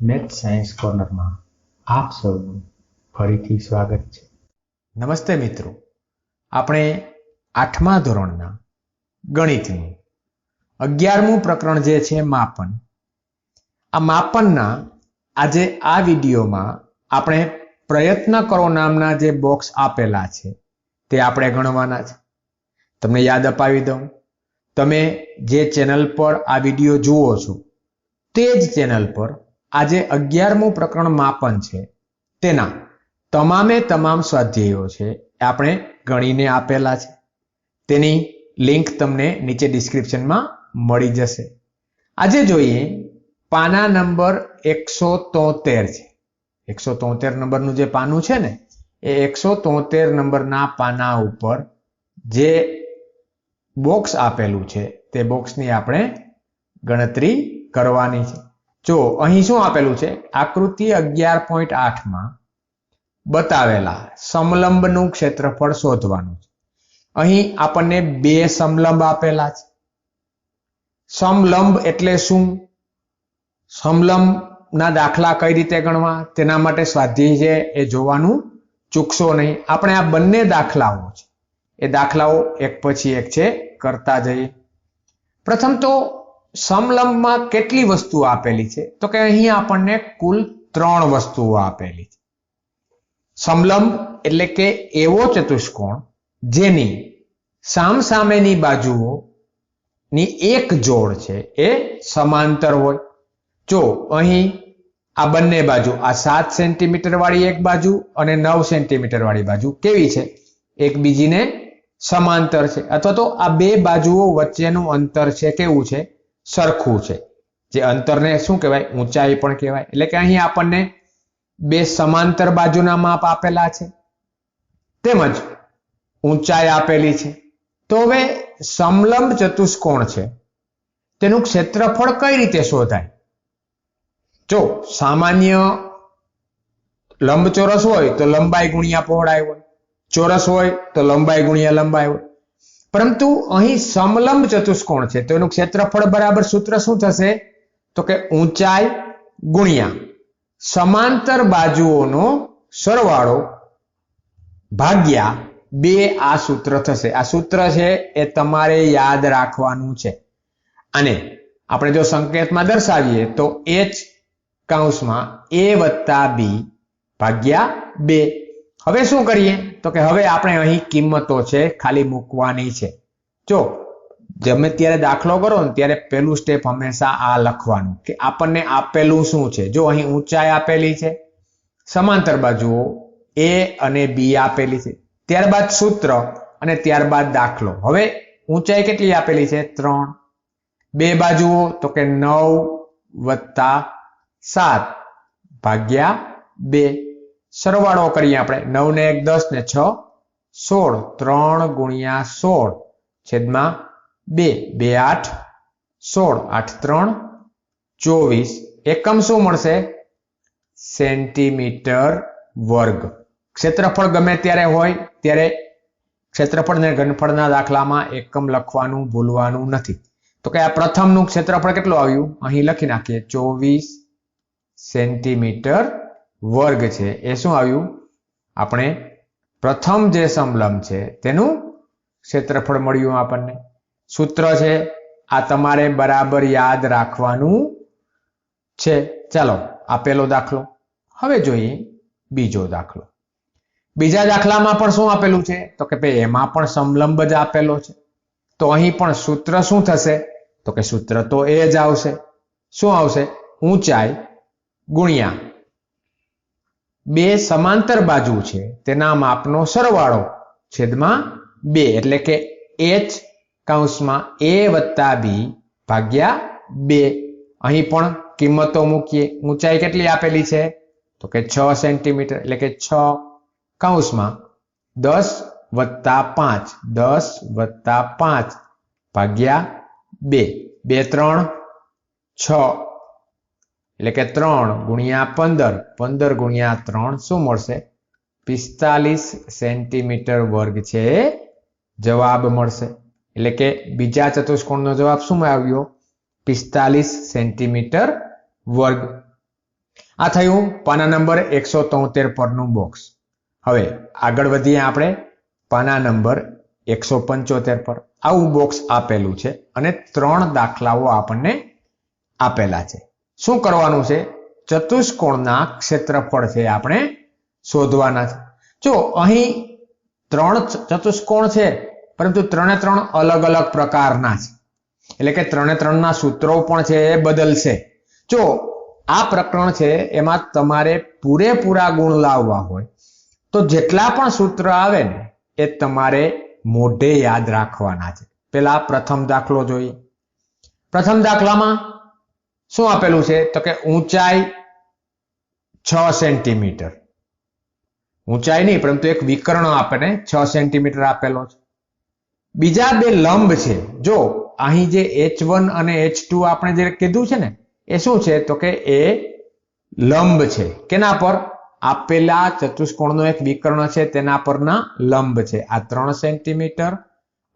Math science કોર્નરમાં આપ સૌનું ફરીથી સ્વાગત છે. નમસ્તે મિત્રો. આપણે આઠમા ધોરણના ગણિતનું અગિયારમું પ્રકરણ જે છે માપન. આ માપનના આજે આ વિડીયોમાં આપણે પ્રયત્ન કરો નામના જે બોક્સ આપેલા છે તે આપણે ગણવાના છે. તમને યાદ અપાવી દઉં. તમે જે ચેનલ પર આ વીડિયો જુઓ છો તે જ ચેનલ પર આજે અગિયારમું પ્રકરણ માપન છે. તેના તમામે તમામ સ્વાધ્યાયો છે આપણે ગણીને આપેલા છે. તેની લિંક તમને નીચે ડિસ્ક્રિપ્શનમાં મળી જશે. આજે જોઈએ પાના નંબર એકસો તોતેર છે. એકસો તોતેર નંબરનું જે પાનું છે ને, એ એકસો તોતેર નંબરના પાના ઉપર જે બોક્સ આપેલું છે, તે બોક્સની આપણે ગણતરી કરવાની છે. જો, અહીં શું આપેલું છે? આકૃતિ અગિયાર પોઈન્ટ આઠમાં બતાવેલા સમલંબનું ક્ષેત્રફળ શોધવાનું છે. અહીં આપણને બે સમલંબ આપેલા છે. સમલંબ એટલે શું? સમલંબના દાખલા કઈ રીતે ગણવા? તેના માટે સ્વાધ્યાય છે, એ જોવાનું ચૂકશો નહીં. આપણે આ બંને દાખલાઓ છે. એ દાખલાઓ એક પછી એક છે, કરતા જઈએ. પ્રથમ તો સમલંબમાં કેટલી વસ્તુઓ આપેલી છે? તો કે અહીં આપણને કુલ ત્રણ વસ્તુઓ આપેલી છે. સમલંબ એટલે કે એવો ચતુષ્કોણ જેની સામસામેની બાજુઓ ની એક જોડ છે એ સમાંતર હોય. જો અહીં આ બંને બાજુ, આ સાત સેન્ટીમીટર વાળી એક બાજુ અને નવ સેન્ટીમીટર વાળી બાજુ કેવી છે? એકબીજીને સમાંતર છે. અથવા તો આ બે બાજુઓ વચ્ચેનું અંતર છે, કેવું છે? સરખું છે. જે અંતરને શું કહેવાય? ઊંચાઈ પણ કહેવાય. એટલે કે અહીં આપણને બે સમાંતર બાજુના માપ આપેલા છે. તેમજ ઊંચાઈ આપેલી છે. તો હવે સમલંબ ચતુષ્કોણ છે. તેનું ક્ષેત્રફળ કઈ રીતે શોધાય? જો સામાન્ય લંબચોરસ હોય તો લંબાઈ ગુણ્યા પહોળાઈ હોય. ચોરસ હોય તો લંબાઈ ગુણ્યા લંબાઈ હોય. પરંતુ અહીં સમલંબ ચતુષ્કોણ છે. તો એનું ક્ષેત્રફળ બરાબર સૂત્ર શું થશે? તો કે ઊંચાઈ ગુણ્યા સમાંતર બાજુઓનો સરવાળો ભાગ્યા બે આ સૂત્ર થશે. આ સૂત્ર છે એ તમારે યાદ રાખવાનું છે. અને આપણે જો સંકેતમાં દર્શાવીએ તો એચ કૌંસમાં એ વત્તા બી ભાગ્યા બે. હવે શું કરીએ? તો કે હવે આપણે અહીં કિંમતો છે, ખાલી મૂકવાની છે. જો, ગમે ત્યારે દાખલો કરો ને ત્યારે પેલું સ્ટેપ હંમેશા આ લખવાનું કે આપણને આપેલું શું છે? જો અહીં ઊંચાઈ આપેલી છે, સમાંતર બાજુઓ એ અને બી આપેલી છે, ત્યારબાદ સૂત્ર અને ત્યારબાદ દાખલો. હવે ઊંચાઈ કેટલી આપેલી છે? ત્રણ. બે બાજુઓ, તો કે નવ વત્તા સાત ભાગ્યા બે. સરવાળો કરીએ આપણે. નવ ને એક, દસ ને છ, સોળ. ત્રણ ગુણ્યા સોળ. છેદમાં બે. બે, આઠ, સોળ. આઠ, ત્રણ. ચોવીસ. એકમ શું મળશે? સેન્ટીમીટર વર્ગ. ક્ષેત્રફળ ગમે ત્યારે હોય, ત્યારે ક્ષેત્રફળ ને ઘનફળના દાખલામાં એકમ લખવાનું ભૂલવાનું નથી. તો કે આ પ્રથમનું ક્ષેત્રફળ કેટલું આવ્યું? અહીં લખી નાખીએ. ચોવીસ સેન્ટીમીટર વર્ગ છે. એ શું આવ્યું? આપણે પ્રથમ જે સમલંબ છે, તેનું ક્ષેત્રફળ મળ્યું આપણને. સૂત્ર છે, આ તમારે બરાબર યાદ રાખવાનું છે. ચાલો આપેલો દાખલો. હવે જોઈએ બીજો દાખલો. બીજા દાખલામાં પણ શું આપેલું છે? તો કે ભાઈ, એમાં પણ સમલંબ જ આપેલો છે. તો અહીં પણ સૂત્ર શું થશે? તો કે સૂત્ર તો એ જ આવશે. શું આવશે? ઊંચાઈ ગુણ્યા બે સમાંતર બાજુ છે. તેના માપનો સરવાળો છેદમાં બે. એટલે કે એચ કૌંસમાં એ વત્તા બી ભાગ્યા બે. અહીં પણ કિંમતો મૂકીએ. ઊંચાઈ કેટલી આપેલી છે? તો કે છ સેન્ટીમીટર. એટલે કે છ કૌંસમાં દસ વત્તા પાંચ. દસ વત્તા પાંચ ભાગ્યા બે. બે, ત્રણ, છ. એટલે કે ત્રણ ગુણ્યા પંદર પંદર ગુણ્યા ત્રણ શું મળશે? પિસ્તાલીસ સેન્ટીમીટર વર્ગ છે, જવાબ મળશે. એટલે કે બીજા ચતુષ્કોણનો જવાબ શું આવ્યો? પિસ્તાલીસ સેન્ટીમીટર વર્ગ. આ થયું પાના નંબર એકસો તોતેર પરનું બોક્સ. હવે આગળ વધીએ આપણે પાના નંબર એકસો પંચોતેર પર. આવું બોક્સ આપેલું છે અને ત્રણ દાખલાઓ આપણને આપેલા છે. શું કરવાનું છે? ચતુષ્કોણના ક્ષેત્રફળ છે આપણે શોધવાના છે. જો અહીં ત્રણ ચતુષ્કોણ છે, પરંતુ ત્રણે ત્રણ અલગ અલગ પ્રકારના છે. એટલે કે ત્રણે ત્રણના સૂત્રો પણ છે, એ બદલશે. જો આ પ્રકરણ છે, એમાં તમારે પૂરેપૂરા ગુણ લાવવા હોય, તો જેટલા પણ સૂત્ર આવે ને, એ તમારે મોઢે યાદ રાખવાના છે. પેલા પ્રથમ દાખલો જોઈએ. પ્રથમ દાખલામાં શું આપેલું છે? તો કે ઊંચાઈ છ સેન્ટીમીટર. ઊંચાઈ નહીં, પરંતુ એક વિકર્ણ આપણને છ સેન્ટીમીટર આપેલો છે. બીજા બે લંબ છે. જો, અહીં જે એચ વન અને એચ ટુ આપણે જે કીધું છે ને, એ શું છે? તો કે એ લંબ છે. કેના પર? આપેલા ચતુષ્કોણનો એક વિકર્ણ છે, તેના પરના લંબ છે. આ ત્રણ સેન્ટીમીટર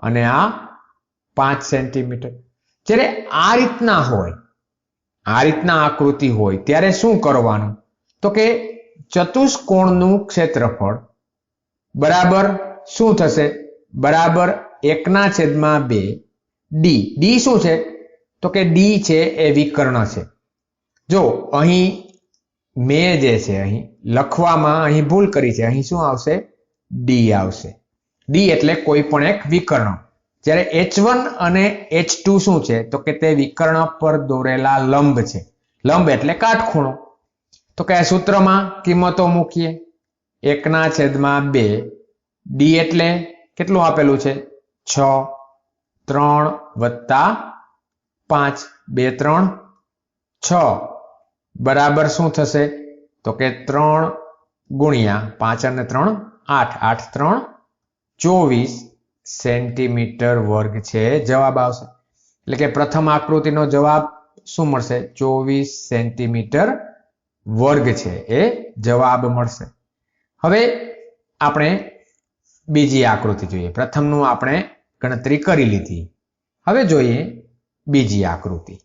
અને આ પાંચ સેન્ટીમીટર. જ્યારે આ રીતના હોય આ રીતના આકૃતિ હોય, ત્યારે શું કરવાનું? તો કે ચતુષ્કોણનું ક્ષેત્રફળ બરાબર શું થશે? બરાબર એકના છેદમાં બે ડી ડી શું છે? તો કે ડી છે એ વિકર્ણ છે. જો અહીં મેં જે છે, અહીં લખવામાં અહીં ભૂલ કરી છે, અહીં શું આવશે? ડી આવશે. ડી એટલે કોઈ પણ એક વિકર્ણ. જ્યારે એચ વન અને એચ ટુ શું છે? તો કે તે વિકર્ણ પર દોરેલા લંબ છે. લંબ એટલે કાટખૂણો. તો કે સૂત્રમાં કિંમતો મૂકીએ. એકના છેદમાં બે. ડી એટલે કેટલું આપેલું છે? છ, ત્રણ વત્તા પાંચ. બે, ત્રણ, છ. બરાબર શું થશે? તો કે ત્રણ ગુણ્યા પાંચ અને ત્રણ આઠ. આઠ, ત્રણ, ચોવીસ. સેન્ટીમીટર વર્ગ છે, જવાબ આવશે. એટલે કે પ્રથમ આકૃતિનો જવાબ શું મળશે? ચોવીસ સેન્ટીમીટર વર્ગ છે, એ જવાબ મળશે. હવે આપણે બીજી આકૃતિ જોઈએ. પ્રથમનું આપણે ગણતરી કરી લીધી. હવે જોઈએ બીજી આકૃતિ.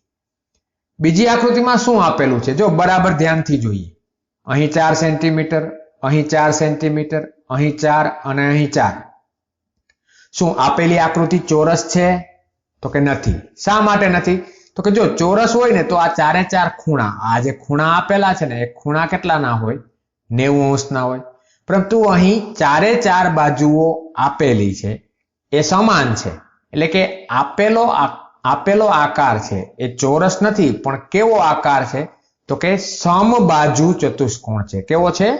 બીજી આકૃતિમાં શું આપેલું છે? જો બરાબર ધ્યાનથી જોઈએ. અહીં ચાર સેન્ટીમીટર, અહીં ચાર સેન્ટીમીટર, અહીં ચાર અને અહીં ચાર. શું આપેલી આકૃતિ ચોરસ છે? તો કે નથી. શા માટે નથી? તો કે જો ચોરસ હોય ને તો આ ચારે ચાર ખૂણા, આ જે ખૂણા આપેલા છે ને, એ ખૂણા કેટલાના હોય? નેવું અંશના હોય. પરંતુ અહીં ચારે ચાર બાજુઓ આપેલી છે, એ સમાન છે. એટલે કે આપેલો આપેલો આકાર છે, એ ચોરસ નથી, પણ કેવો આકાર છે? તો કે સમબાજુ ચતુષ્કોણ છે. કેવો છે?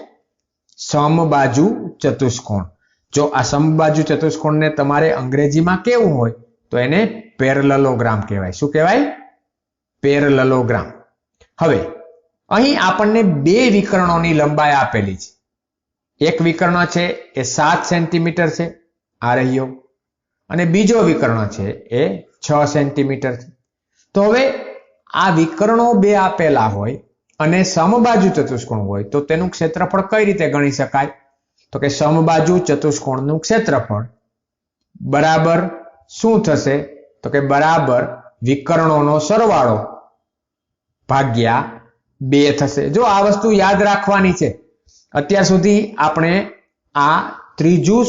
સમબાજુ ચતુષ્કોણ. જો આ સમબાજુ ચતુષ્કોણને તમારે અંગ્રેજીમાં કેવું હોય, તો એને પેરલલોગ્રામ કહેવાય. શું કહેવાય? પેરલલોગ્રામ. હવે, અહીં આપણને બે વિકર્ણોની લંબાઈ આપેલી છે. એક વિકર્ણ છે, એ સાત સેન્ટીમીટર છે, આ રહ્યો. અને બીજો વિકર્ણ છે, એ છ સેન્ટીમીટર છે. તો હવે, આ વિકર્ણો બે આપેલા હોય અને સમબાજુ ચતુષ્કોણ હોય, તો તેનું ક્ષેત્રફળ કઈ રીતે ગણી શકાય? તો કે સમબાજુ ચતુષ્કોણનું ક્ષેત્રફળ. બરાબર શું થશે? તો કે બરાબર વિકર્ણોનો સરવાળો ભાગ્યા બે થશે. જો આ વસ્તુ યાદ રાખવાની છે, અત્યાર સુધી આપણે આ ત્રીજું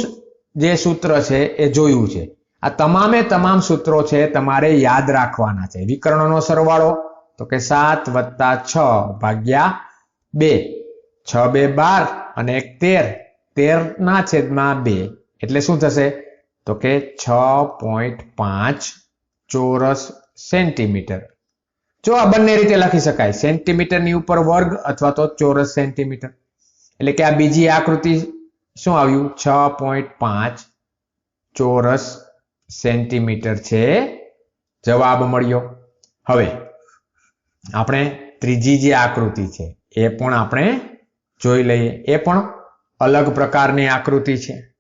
જે સૂત્ર છે એ જોયું છે. આ તમામે તમામ સૂત્રો છે તમારે યાદ રાખવાના છે. વિકર્ણોનો સરવાળો, તો કે સાત વત્તા છ ભાગ્યા બે. છ બે બાર અને એક તેર. તેર ના છેદમાં બે. એટલે શું થશે? તો કે છ પોઈન્ટ પાંચ ચોરસ સેન્ટીમીટર. જો આ બંને રીતે લખી શકાય, સેન્ટીમીટરની ઉપર વર્ગ અથવા તો ચોરસ સેન્ટીમીટર. એટલે કે આ બીજી આકૃતિ શું આવ્યું? છ પોઈન્ટ પાંચ ચોરસ સેન્ટીમીટર છે. જવાબ મળ્યો. હવે, આપણે ત્રીજી જે આકૃતિ છે, એ પણ આપણે જોઈ લઈએ. એ પણ અલગ પ્રકારની આકૃતિ છે.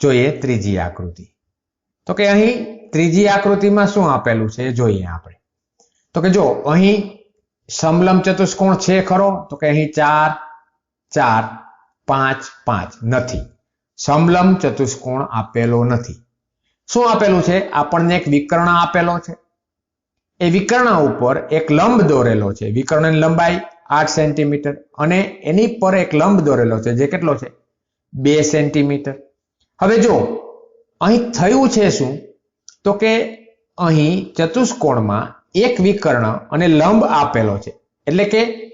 જોઈએ ત્રીજી આકૃતિ. તો કે અહીં ત્રીજી આકૃતિમાં શું આપેલું છે એ જોઈએ આપણે. તો કે જો અહીં સમલંબ ચતુષ્કોણ છે ખરો, તો કે અહીં ચાર ચાર, પાંચ પાંચ નથી. સમલંબ ચતુષ્કોણ આપેલો નથી. શું આપેલું છે? આપણને એક વિકર્ણ આપેલો છે. એ વિકર્ણ ઉપર એક લંબ દોરેલો છે. વિકર્ણની લંબાઈ આઠ સેન્ટીમીટર અને એની પર એક લંબ દોરેલો છે, જે કેટલો છે? બે સેન્ટીમીટર. હવે જો, અહીં થયું છે શું? તો કે અહીં ચતુષ્કોણમાં એક વિકર્ણ અને લંબ આપેલો છે. એટલે કે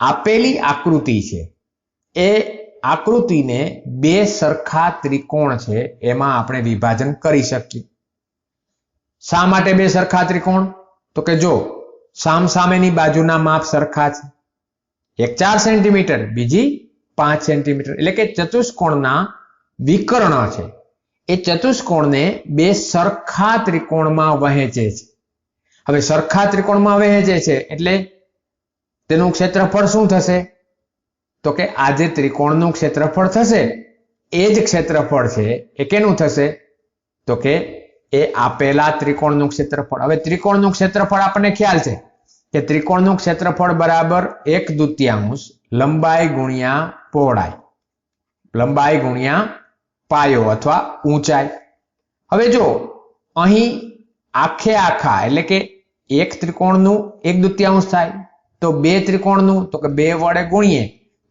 આપેલી આકૃતિ છે. એ આકૃતિને બે સરખા ત્રિકોણ છે, એમાં આપણે વિભાજન કરી શકીએ. શા માટે બે સરખા ત્રિકોણ? તો કે જો સામસામેની બાજુના માપ સરખા છે. એક ચાર સેન્ટીમીટર, બીજી પાંચ સેન્ટીમીટર. એટલે કે ચતુષ્કોણના વિકર્ણ છે. એ ચતુષ્કોણને બે સરખા ત્રિકોણમાં વહેંચે છે. હવે સરખા ત્રિકોણમાં વહેંચે છે એટલે તેનું ક્ષેત્રફળ શું થશે? તો કે આ જે ત્રિકોણનું ક્ષેત્રફળ થશે, એ જ ક્ષેત્રફળ છે. એ કેનું થશે? તો કે એ આપેલા ત્રિકોણનું ક્ષેત્રફળ. હવે ત્રિકોણનું ક્ષેત્રફળ આપણને ખ્યાલ છે. કે ત્રિકોણનું ક્ષેત્રફળ બરાબર એક દુત્યાંશ લંબાઈ ગુણ્યા પહોળાઈ. લંબાઈ ગુણ્યા પાયો અથવા ઊંચાઈ. હવે જો અહીં આખે આખા એટલે કે એક ત્રિકોણનું એક દુત્યાંશ થાય, તો બે ત્રિકોણનું, તો કે બે વડે ગુણીએ,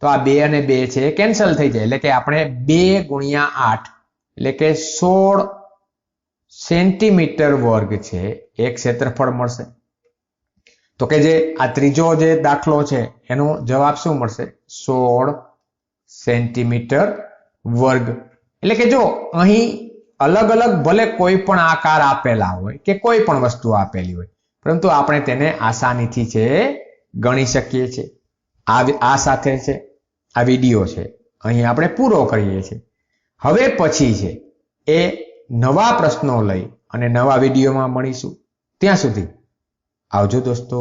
તો આ બે અને બે છે એ કેન્સલ થઈ જાય. એટલે કે આપણે બે ગુણ્યા આઠ, એટલે કે સોળ સેન્ટીમીટર વર્ગ છે, એ ક્ષેત્રફળ મળશે. તો કે જે આ ત્રીજો જે દાખલો છે, એનો જવાબ શું મળશે? સોળ સેન્ટીમીટર વર્ગ. એટલે કે જો અહીં અલગ અલગ ભલે કોઈ પણ આકાર આપેલા હોય કે કોઈ પણ વસ્તુ આપેલી હોય, પરંતુ આપણે તેને આસાનીથી છે ગણી શકીએ છીએ. આ આ સાથે છે, આ વીડિયો છે, અહીં આપણે પૂરો કરીએ છીએ. હવે પછી છે, એ નવા પ્રશ્નો લઈ અને નવા વિડીયોમાં મળીશું. ત્યાં સુધી આવજો દોસ્તો.